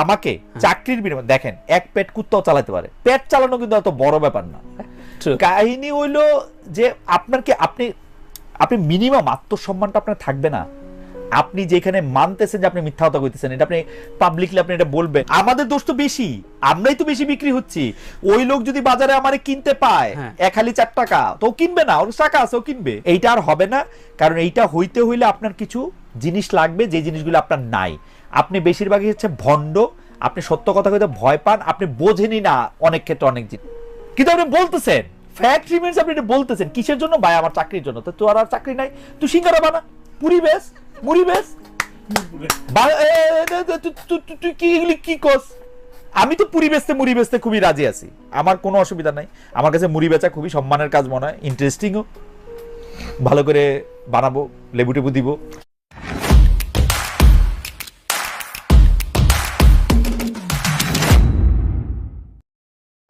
আমাকে চাকরির বিনিময়ে দেখেন এক পেট কুত্তাও চালাতে পারে। পেট চালানো কিন্তু এত বড় ব্যাপার না। কাহিনী হইল যে আপনার কি আপনি আপনি মিনিমাম আত্মসম্মানটা আপনার থাকবে না। আপনি যেখানে মানতেছেন যে আপনি মিথ্যা কথা কইতেছেন এটা আপনি পাবলিকলি আপনি এটা বলবেন। আমাদের দোষ তো বেশি আমরাই তো বেশি বিক্রি হচ্ছি। ওই লোক যদি বাজারে আমারে কিনতে পায় হ্যাঁ। এক হালি চার টাকা তো কিনবে না ওর টাকা আছে ও কিনবে। এইটা আর হবে না কারণ এইটা হইতে হইলে আপনার কিছু জিনিস লাগবে, যে জিনিসগুলো আপনার নাই। আপনি বেশিরভাগই হচ্ছে ভণ্ড, আপনি সত্য কথা কইতে ভয় পান, আপনি বোঝেনই না অনেক ক্ষেত্রে অনেক জিনিস। কিন্তু আপনি বলতেছেন ফ্যাক্ট রিমেন্স আপনি এটা বলতেছেন, কিসের জন্য? ভাই, আমার চাকরির জন্য। তো তোর আর চাকরি নাই, তুই সিঙ্গারা বানা, পুরি বেশ, মুড়ি বেশ। তুই কি আমি তো পুরি বেচতে, মুড়ি বেচতে খুবই রাজি আছি। আমার কোনো অসুবিধা নাই। আমার কাছে মুড়ি বেচা খুবই সম্মানের কাজ মনে হয় ইন্টারেস্টিংও ভালো করে বানাবো, লেবু টেবু দিব।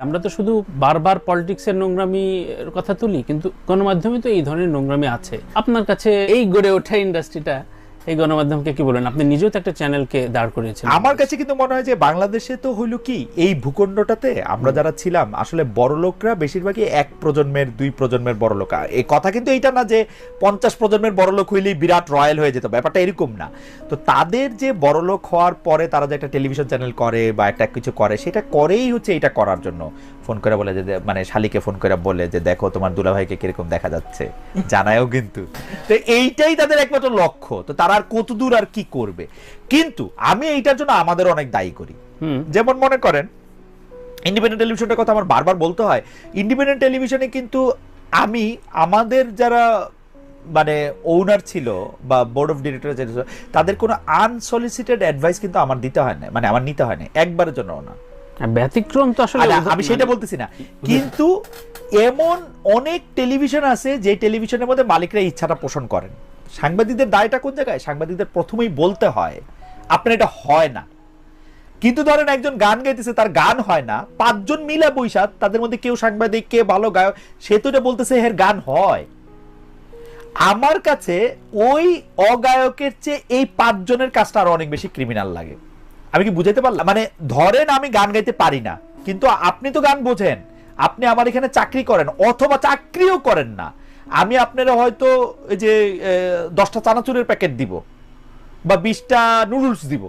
আমরা তো শুধু বারবার পলিটিক্সের নোংরামির কথা তুলি, কিন্তু গণমাধ্যমে তো এই ধরনের নোংরামি আছে। আপনার কাছে এই গড়ে ওঠা ইন্ডাস্ট্রিটা এই গণমাধ্যমকে কি বলেন আপনি নিজেও তো একটা চ্যানেলকে দাঁড় করিয়েছেন। আমার কাছে কিন্তু মনে হয় যে বাংলাদেশে তো হইল কি এই ভূখণ্ডটাতে আমরা যারা ছিলাম আসলে বড় লোকরা বেশিরভাগই এক প্রজন্মের দুই প্রজন্মের বড় লোক আর এই কথা কিন্তু এইটা না যে পঞ্চাশ প্রজন্মের বড় লোক হইলেই বিরাট রয়্যাল হয়ে যেত ব্যাপারটা এরকম না। তো তাদের যে বড় লোক হওয়ার পরে তারা যে একটা টেলিভিশন চ্যানেল করে বা একটা কিছু করে সেটা করেই হচ্ছে এটা করার জন্য। ফোন করে বলে যে মানে শালিকে ফোন করে বলে যে দেখো তোমার দুলাভাইকে কীরকম দেখা যাচ্ছে? জানায়ও কিন্তু। তো এইটাই তাদের একমাত্র লক্ষ্য। তো তারা আর কতদূর আর কি করবে। কিন্তু আমি এইটার জন্য আমাদের অনেক দায়ী করি। যেমন মনে করেন ইন্ডিপেন্ডেন্ট টেলিভিশনটার কথা আমার বারবার বলতে হয় ইন্ডিপেন্ডেন্ট টেলিভিশনে কিন্তু আমি আমাদের যারা মানে ওনার ছিল বা বোর্ড অফ ডিরেক্টর ছিল তাদের কোনো আনসলিসিটেড অ্যাডভাইস কিন্তু আমার দিতে হয় না মানে আমার নিতে হয় না একবারের জন্য না। ব্যতিক্রম তো আসলে আমি সেটা বলতেছি না। কিন্তু এমন অনেক টেলিভিশন আছে যে টেলিভিশনের মধ্যে মালিকরা ইচ্ছাটা পোষণ করেন। সাংবাদিকদের দায়টা কোন জায়গায়? সাংবাদিকদের প্রথমেই বলতে হয়, আপনার এটা হয় না। কিন্তু ধরেন একজন গান গাইতেছে, তার গান হয় না, পাঁচজন মিলে বৈশাখ তাদের মধ্যে কেউ সাংবাদিক, কে ভালো গায়ক, সে তো এটা বলতেছে হের গান হয়। আমার কাছে ওই অগায়কের চেয়ে এই পাঁচজনের কাজটা আরও অনেক বেশি ক্রিমিনাল লাগে। আমি কি বুঝাইতে পারলাম? মানে ধরেন আমি গান গাইতে পারি না, কিন্তু আপনি তো গান বোঝেন, আপনি আমার এখানে চাকরি করেন, অথবা চাকরিও করেন না। আমি আপনারা হয়তো এই যে দশটা চানাচুরের প্যাকেট দিব বা বিশটা নুডলস দিব।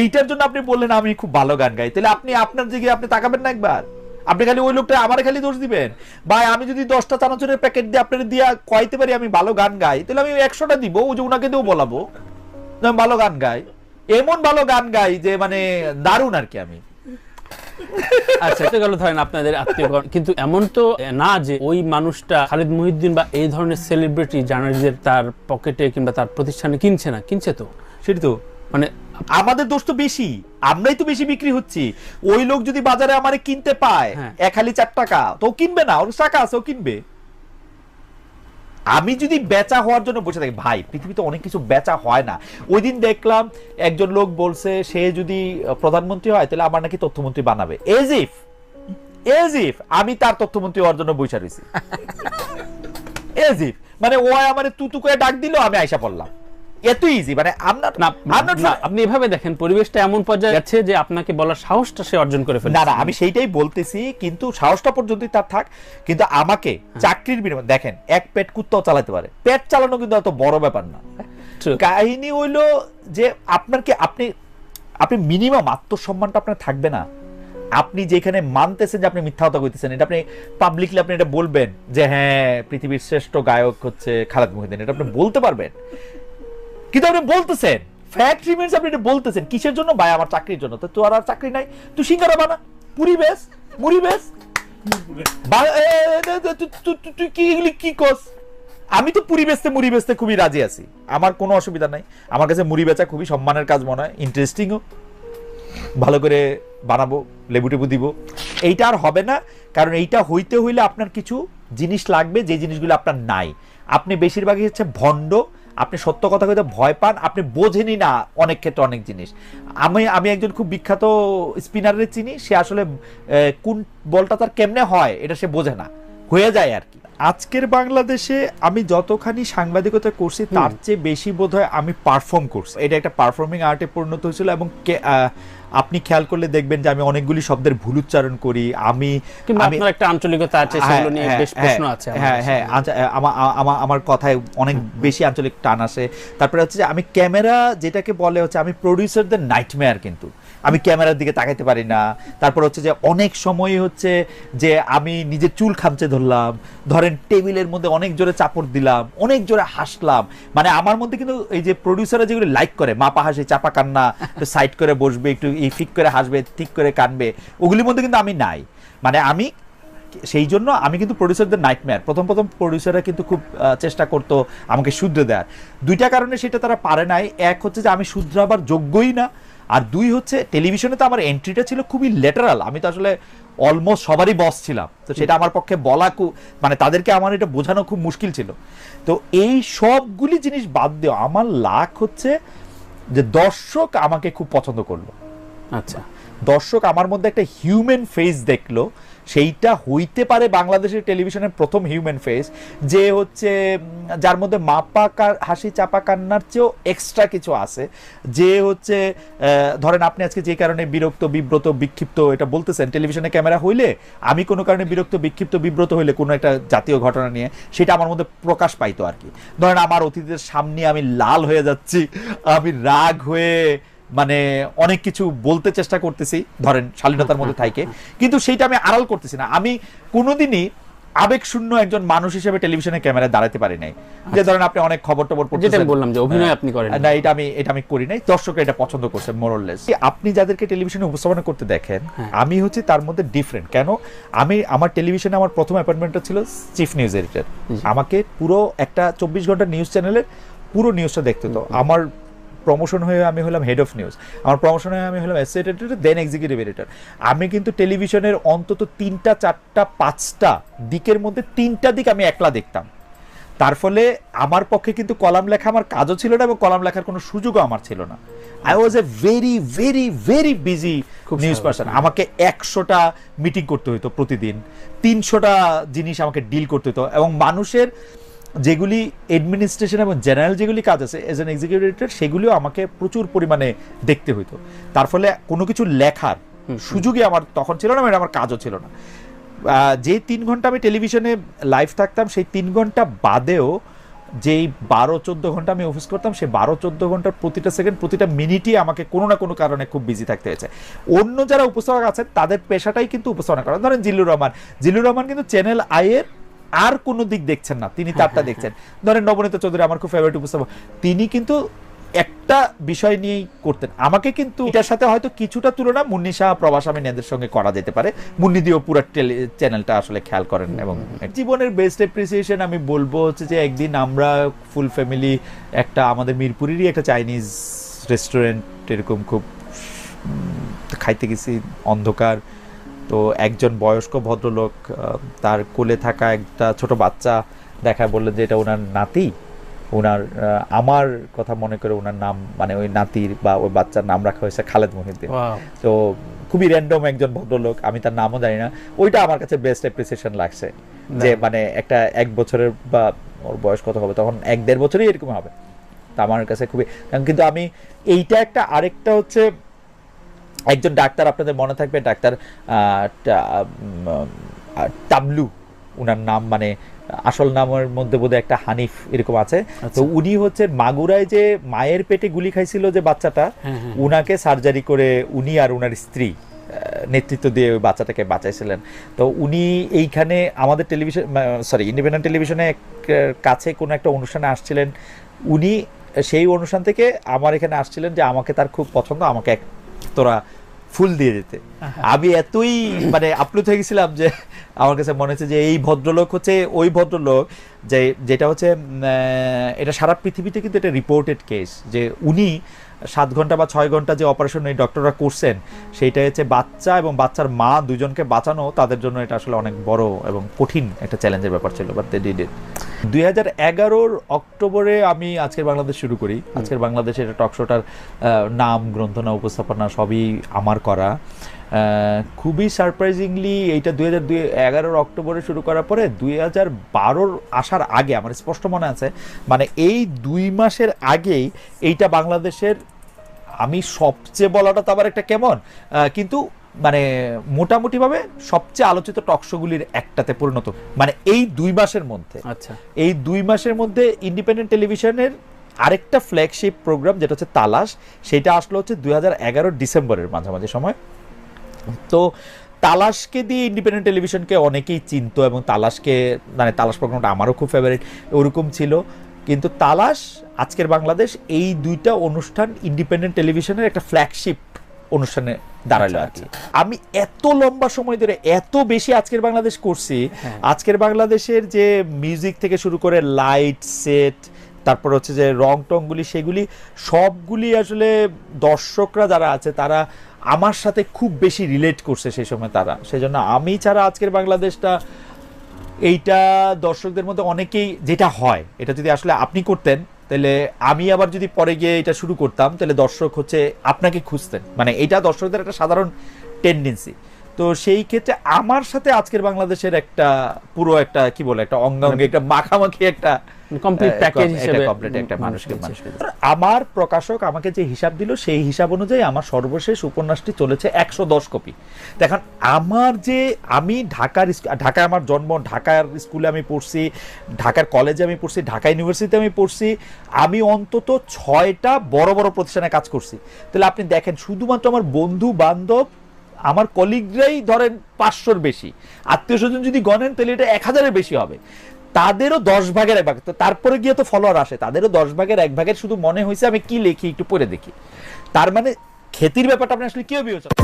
এইটার জন্য আপনি বললেন আমি খুব ভালো গান গাই। তাহলে আপনি আপনার দিকে আপনি তাকাবেন না একবার। আপনি খালি ওই লোকটা আমার খালি দোষ দিবেন। ভাই, আমি যদি দশটা চানাচুরের প্যাকেট দিয়ে আপনার দিয়া কয়তে পারি আমি ভালো গান গাই, তাহলে আমি একশোটা দিব, ও যে উনাকে দিয়েও বলাবো। ভালো গান গাই। এমন ভালো গান গাই যে মানে দারুণ আর কি আমি। আচ্ছা গেল ধরেন আপনাদের কিন্তু এমন তো না যে ওই মানুষটা খালিদ মহিউদ্দিন বা এই ধরনের সেলিব্রিটি জার্নালিস্টদের তার পকেটে কিংবা তার প্রতিষ্ঠানে কিনছে না? কিনছে তো? সেটি তো। মানে আমাদের দোষ তো বেশি। আমরাই তো বেশি বিক্রি হচ্ছি। ওই লোক যদি বাজারে আমারে কিনতে পায় হ্যাঁ। এক খালি চার টাকা তো কিনবে না। ওর টাকা আছে ও কিনবে। আমি যদি বেচা হওয়ার জন্য বসে থাকি, ভাই, পৃথিবীতে অনেক কিছু বেচা হয় না। ওই দিন দেখলাম একজন লোক বলছে, সে যদি প্রধানমন্ত্রী হয়, তাহলে আমার নাকি তথ্যমন্ত্রী বানাবে। এজ ইফ এজ ইফ আমি তার তথ্যমন্ত্রী হওয়ার জন্য বৈশা রয়েছি। এজ ইফ মানে ও আমার তু তু করে ডাক দিল, আমি আইসা পড়লাম। এত ইজি মানে না আপনি এভাবে দেখেন পরিবেশটা এমন পর্যায়ে যাচ্ছে যে আপনাকে বলার সাহসটা সে অর্জন করে ফেলছে। না না আমি সেইটাই বলতেছি কিন্তু সাহসটা পর্যন্তই তার থাক কিন্তু আমাকে চাকরির বিনিময়ে দেখেন এক পেট কুত্তাও চালাতে পারে। পেট চালানো কিন্তু এত বড় ব্যাপার না। কাহিনী হইল যে আপনার কি আপনি আপনি মিনিমাম আত্মসম্মানটা আপনার থাকবে না। আপনি যেখানে মানতেছেন যে আপনি মিথ্যা কথা কইতেছেন এটা আপনি পাবলিকলি আপনি এটা বলবেন যে হ্যাঁ পৃথিবীর শ্রেষ্ঠ গায়ক হচ্ছে খালেদ মহিউদ্দিন এটা আপনি বলতে পারবেন। কিন্তু আপনি বলতেছেন। ফ্যাক্ট রিমেন্স আপনি এটা বলতেছেন। কিসের জন্য? ভাই, আমার চাকরির জন্য। তো তোর আর চাকরি নাই। তুই সিঙ্গারা বানা। পুরি বেশ। মুড়ি বেশ। তুই কি এগুলি কি কস আমি তো পুরি বেচতে, মুড়ি বেচতে খুবই রাজি আছি। আমার কোনো অসুবিধা নাই। আমার কাছে মুড়ি বেচা খুবই সম্মানের কাজ মনে হয়। ইন্টারেস্টিংও ভালো করে বানাবো, লেবু টেবু দিব। এইটা আর হবে না। কারণ এইটা হইতে হইলে আপনার কিছু জিনিস লাগবে। যে জিনিসগুলো আপনার নাই। আপনি বেশিরভাগই হচ্ছে ভণ্ড। আপনি সত্য কথা কইতে ভয় পান আপনি বোঝেনি না অনেক ক্ষেত্রে অনেক জিনিস। আমি আমি একজন খুব বিখ্যাত স্পিনারের চিনি সে আসলে কোন বলটা তার কেমনে হয় এটা সে বোঝে না। হয়ে যায় আর কি। আজকের বাংলাদেশে আমি যতখানি সাংবাদিকতা করছি তার চেয়ে বেশি বোধহয় আমি পারফর্ম করছি। এটা একটা পারফর্মিং আর্টে পরিণত হয়েছিল এবং আপনি খেয়াল করলে দেখবেন যে আমি অনেকগুলি শব্দের ভুল উচ্চারণ করি আমি আপনার একটা আঞ্চলিকতা আছে হ্যাঁ, সেগুলো নিয়ে হ্যাঁ, বেশ প্রশ্ন হ্যাঁ, আছে আমার হ্যাঁ হ্যাঁ আমার আমার আমার কথায় অনেক বেশি আঞ্চলিক টান আসে তারপরে হচ্ছে যে আমি ক্যামেরা যেটাকে বলে হচ্ছে আমি প্রডিউসারদের নাইটমেয়ার কিন্তু। আমি ক্যামেরার দিকে তাকাইতে পারি না। তারপর হচ্ছে যে অনেক সময় হচ্ছে যে আমি নিজের চুল খামচে ধরলাম ধরেন টেবিলের মধ্যে অনেক জোরে চাপড় দিলাম অনেক জোরে হাসলাম। মানে আমার মধ্যে কিন্তু এই যে প্রডিউসাররা যেগুলো লাইক করে মাপা হাসি চাপা কান্না সাইড করে বসবে একটু এই ফিক করে হাসবে, ঠিক করে কানবে ওগুলির মধ্যে কিন্তু আমি নাই। মানে আমি সেই জন্য আমি কিন্তু প্রডিউসারদের নাইটমেয়ার প্রথম প্রথম প্রডিউসাররা কিন্তু খুব চেষ্টা করতো আমাকে শুধরে দেওয়ার। দুইটা কারণে সেটা তারা পারে নাই। এক হচ্ছে যে আমি শুধরাবার যোগ্যই না। আর দুই হচ্ছে টেলিভিশনে তো আমার এন্ট্রিটা ছিল খুবই লেটারাল আমি তো আসলে অলমোস্ট সবারই বস ছিলাম। তো সেটা আমার পক্ষে বলা খুব মানে তাদেরকে আমার এটা বোঝানো খুব মুশকিল ছিল। তো এই সবগুলি জিনিস বাদ দেওয়া, আমার লাখ হচ্ছে যে দর্শক আমাকে খুব পছন্দ করল। আচ্ছা। দর্শক, আমার মধ্যে একটা হিউম্যান ফেস দেখল। সেইটা হইতে পারে বাংলাদেশের টেলিভিশনের প্রথম হিউম্যান ফেস যে হচ্ছে যার মধ্যে মাপা হাসি চাপা কান্নার চেয়েও এক্সট্রা কিছু আছে। যে হচ্ছে ধরেন আপনি আজকে যে কারণে বিরক্ত, বিব্রত, বিক্ষিপ্ত, এটা বলতেছেন, টেলিভিশনে ক্যামেরা হইলে, আমি কোনো কারণে বিরক্ত, বিক্ষিপ্ত, বিব্রত হইলে কোনো একটা জাতীয় ঘটনা নিয়ে, সেটা আমার মধ্যে প্রকাশ পাইতো আর কি। ধরেন আমার অতিথিদের সামনে আমি লাল হয়ে যাচ্ছি, আমি রাগ হয়ে মানে অনেক কিছু বলতে চেষ্টা করতেছি ধরেন শালীনতার মধ্যে থাইকে। কিন্তু সেইটা আমি আড়াল করতেছি না। আমি কোনোদিনই আবেগ শূন্য একজন মানুষ হিসেবে টেলিভিশনে ক্যামেরায় দাঁড়াতে পারি নাই। যে ধরেন আপনি অনেক খবর টবর যেটা বললাম যে অভিনয় আপনি করেন না এটা আমি এটা আমি করি নাই। দর্শকরা এটা পছন্দ করছে মোরলেস আপনি যাদেরকে টেলিভিশনে উপস্থাপনা করতে দেখেন হ্যাঁ। আমি হচ্ছে তার মধ্যে ডিফারেন্ট কেন? আমি আমার টেলিভিশনে আমার প্রথম অ্যাপয়েন্টমেন্টটা ছিল চিফ নিউজ এডিটর আমাকে পুরো একটা চব্বিশ ঘণ্টা নিউজ চ্যানেলের পুরো নিউজটা দেখতে হতো। আমার প্রমোশন হয়ে আমি হলাম হেড অফ নিউজ আমার প্রমোশন হয়ে আমি হলাম assistant editor then executive editor আমি কিন্তু টেলিভিশনের অন্তত তিনটা চারটা পাঁচটা দিকের মধ্যে তিনটা দিক আমি একলা দেখতাম। তার ফলে আমার পক্ষে কিন্তু কলাম লেখা আমার কাজও ছিল না এবং কলাম লেখার কোনো সুযোগও আমার ছিল না। I was a very very very busy খুব নিউজ পার্সন আমাকে একশোটা মিটিং করতে হতো প্রতিদিন। তিনশোটা জিনিস আমাকে ডিল করতে হতো এবং মানুষের যেগুলি এডমিনিস্ট্রেশন এবং জেনারেল যেগুলি কাজ আছে এজ এন এক্সিকিউটিভ সেগুলিও আমাকে প্রচুর পরিমাণে দেখতে হইতো। তার ফলে কোনো কিছু লেখার সুযোগই আমার তখন ছিল না মানে আমার কাজও ছিল না। যে তিন ঘণ্টা আমি টেলিভিশনে লাইভ থাকতাম সেই তিন ঘণ্টা বাদেও যেই বারো চোদ্দ ঘণ্টা আমি অফিস করতাম সেই বারো চোদ্দ ঘণ্টার প্রতিটা সেকেন্ড প্রতিটা মিনিটই আমাকে কোনো না কোনো কারণে খুব বিজি থাকতে হয়েছে। অন্য যারা উপস্থাপক আছেন তাদের পেশাটাই কিন্তু উপস্থাপনা করা। ধরেন জিল্লুর রহমান। জিল্লুর রহমান কিন্তু চ্যানেল আইয়ের আর কোনো দিক দেখছেন না। তিনি তারটা দেখছেন। ধরেন নবনীত চৌধুরী আমার খুব ফেভারিট উপস্থাপক। তিনি কিন্তু একটা বিষয় নিয়েই করতেন। আমাকে কিন্তু এটার সাথে হয়তো কিছুটা তুলনা মুন্নি শাহ প্রবাস আমি এদের সঙ্গে করা যেতে পারে। মুন্নি দিয়েও পুরো চ্যানেলটা আসলে খেয়াল করেন এবং জীবনের বেস্ট এপ্রিসিয়েশন আমি বলব হচ্ছে যে একদিন আমরা ফুল ফ্যামিলি একটা আমাদের মিরপুরেরই একটা চাইনিজ রেস্টুরেন্ট এরকম খুব খাইতে গেছি অন্ধকার। তো একজন বয়স্ক ভদ্রলোক তার কোলে থাকা একটা ছোট বাচ্চা দেখায় বললেন যে এটা ওনার নাতি। ওনার আমার কথা মনে করে ওনার নাম মানে ওই নাতির বা ওই বাচ্চার নাম রাখা হয়েছে খালেদ মহিউদ্দিন. তো খুবই র্যান্ডম একজন ভদ্রলোক আমি তার নামও জানি না। ওইটা আমার কাছে বেস্ট অ্যাপ্রিসিয়েশন লাগছে। যে মানে একটা এক বছরের বা ওর বয়স কত হবে তখন এক দেড় বছরই এরকম হবে। তা আমার কাছে খুবই কারণ কিন্তু আমি এইটা একটা আরেকটা হচ্ছে একজন ডাক্তার আপনাদের মনে থাকবে ডাক্তার টাবলু উনার নাম মানে আসল নামের মধ্যে বোধহয় একটা হানিফ এরকম আছে। তো উনি হচ্ছে মাগুরায় যে মায়ের পেটে গুলি খাইছিল যে বাচ্চাটা হ্যাঁ, হ্যাঁ। উনাকে সার্জারি করে উনি আর উনার স্ত্রী নেতৃত্ব দিয়ে ওই বাচ্চাটাকে বাঁচাইছিলেন। তো উনি এইখানে আমাদের টেলিভিশন সরি ইন্ডিপেন্ডেন্ট টেলিভিশনে কাছে কোনো একটা অনুষ্ঠানে আসছিলেন। উনি সেই অনুষ্ঠান থেকে আমার এখানে আসছিলেন যে আমাকে তার খুব পছন্দ আমাকে এক তোরা ফুল দিয়ে দিতে। আমি এতই মানে আপ্লুত হয়ে গেছিলাম যে আমার কাছে মনে হচ্ছে যে এই ভদ্রলোক হচ্ছে ওই ভদ্রলোক যে যেটা হচ্ছে আহ, এটা সারা পৃথিবীতে কিন্তু এটা রিপোর্টেড কেস যে উনি সাত ঘণ্টা বা ছয় ঘণ্টা যে অপারেশন এই ডক্টররা করছেন সেইটা হচ্ছে বাচ্চা এবং বাচ্চার মা দুজনকে বাঁচানো তাদের জন্য এটা আসলে অনেক বড় এবং কঠিন একটা চ্যালেঞ্জের ব্যাপার ছিল বাট দে ডিড ইট দুই হাজার এগারোর অক্টোবরে আমি আজকের বাংলাদেশ শুরু করি। আজকের বাংলাদেশের এটা টক শোটার নাম গ্রন্থনা উপস্থাপনা সবই আমার করা। খুবই সারপ্রাইজিংলি এইটা দুই হাজার দুই এগারোর অক্টোবরে শুরু করার পরে দুই হাজার বারোর আসার আগে আমার স্পষ্ট মনে আছে মানে এই দুই মাসের আগেই এইটা বাংলাদেশের আমি সবচেয়ে বলাটা তো আবার একটা কেমন কিন্তু মানে মোটামুটিভাবে সবচেয়ে আলোচিত টকশোগুলির একটাতে পরিণত মানে এই দুই মাসের মধ্যে। আচ্ছা। এই দুই মাসের মধ্যে ইন্ডিপেন্ডেন্ট টেলিভিশনের আরেকটা ফ্ল্যাগশিপ প্রোগ্রাম যেটা হচ্ছে তালাশ সেটা আসলো হচ্ছে দুই হাজার এগারো ডিসেম্বরের মাঝামাঝি সময়। তো তালাশকে দিয়ে ইন্ডিপেন্ডেন্ট টেলিভিশনকে অনেকেই চিনতো এবং তালাশকে মানে তালাশ প্রোগ্রামটা আমারও খুব ফেভারিট ওরকম ছিল কিন্তু তালাশ আজকের বাংলাদেশ এই দুইটা অনুষ্ঠান ইন্ডিপেন্ডেন্ট টেলিভিশনের একটা ফ্ল্যাগশিপ অনুষ্ঠানে দাঁড়াল আর কি আমি এত লম্বা সময় ধরে এত বেশি আজকের বাংলাদেশ করছি হ্যাঁ। আজকের বাংলাদেশের যে মিউজিক থেকে শুরু করে লাইট সেট তারপর হচ্ছে যে রং টংগুলি সেগুলি সবগুলি আসলে দর্শকরা যারা আছে তারা আমার সাথে খুব বেশি রিলেট করছে সেই সময় তারা। সেজন্য আমি ছাড়া আজকের বাংলাদেশটা এইটা দর্শকদের মধ্যে অনেকেই যেটা হয়, এটা যদি আসলে আপনি করতেন, তাহলে আমি আবার যদি পরে গিয়ে এটা শুরু করতাম, তাহলে দর্শক হচ্ছে আপনাকে খুঁজতেন। মানে এটা দর্শকদের একটা সাধারণ টেন্ডেন্সি তো সেই ক্ষেত্রে আমার সাথে আজকের বাংলাদেশের একটা পুরো একটা কি বলে একটা অঙ্গাঙ্গে একটা মাখামাখি একটা কমপ্লিট প্যাকেজ হিসেবে complete একটা মানুষকে মানুষকে আমার প্রকাশক আমাকে যে হিসাব দিল সেই হিসাব অনুযায়ী আমার সর্বশেষ উপন্যাসটি চলেছে একশো দশ কপি। দেখেন আমার যে আমি ঢাকার ঢাকায় আমার জন্ম ঢাকার স্কুলে আমি পড়ছি ঢাকার কলেজে আমি পড়ছি ঢাকা ইউনিভার্সিটিতে আমি পড়ছি আমি অন্তত ছয়টা বড় বড় প্রতিষ্ঠানে কাজ করছি। তাহলে আপনি দেখেন শুধুমাত্র আমার বন্ধু বান্ধব আমার কলিগরাই ধরেন পাঁচশোর বেশি, আত্মীয় স্বজন যদি গণেন, তাহলে এটা এক হাজারের বেশি হবে। তাদেরও দশ ভাগের এক ভাগ, তো তারপরে গিয়ে তো ফলোয়ার আসে, তাদেরও দশ ভাগের এক ভাগের শুধু মনে হয়েছে আমি কি লিখি, একটু পড়ে দেখি। তার মানে খ্যাতির ব্যাপারটা আপনি আসলে কেউ বিবেচনা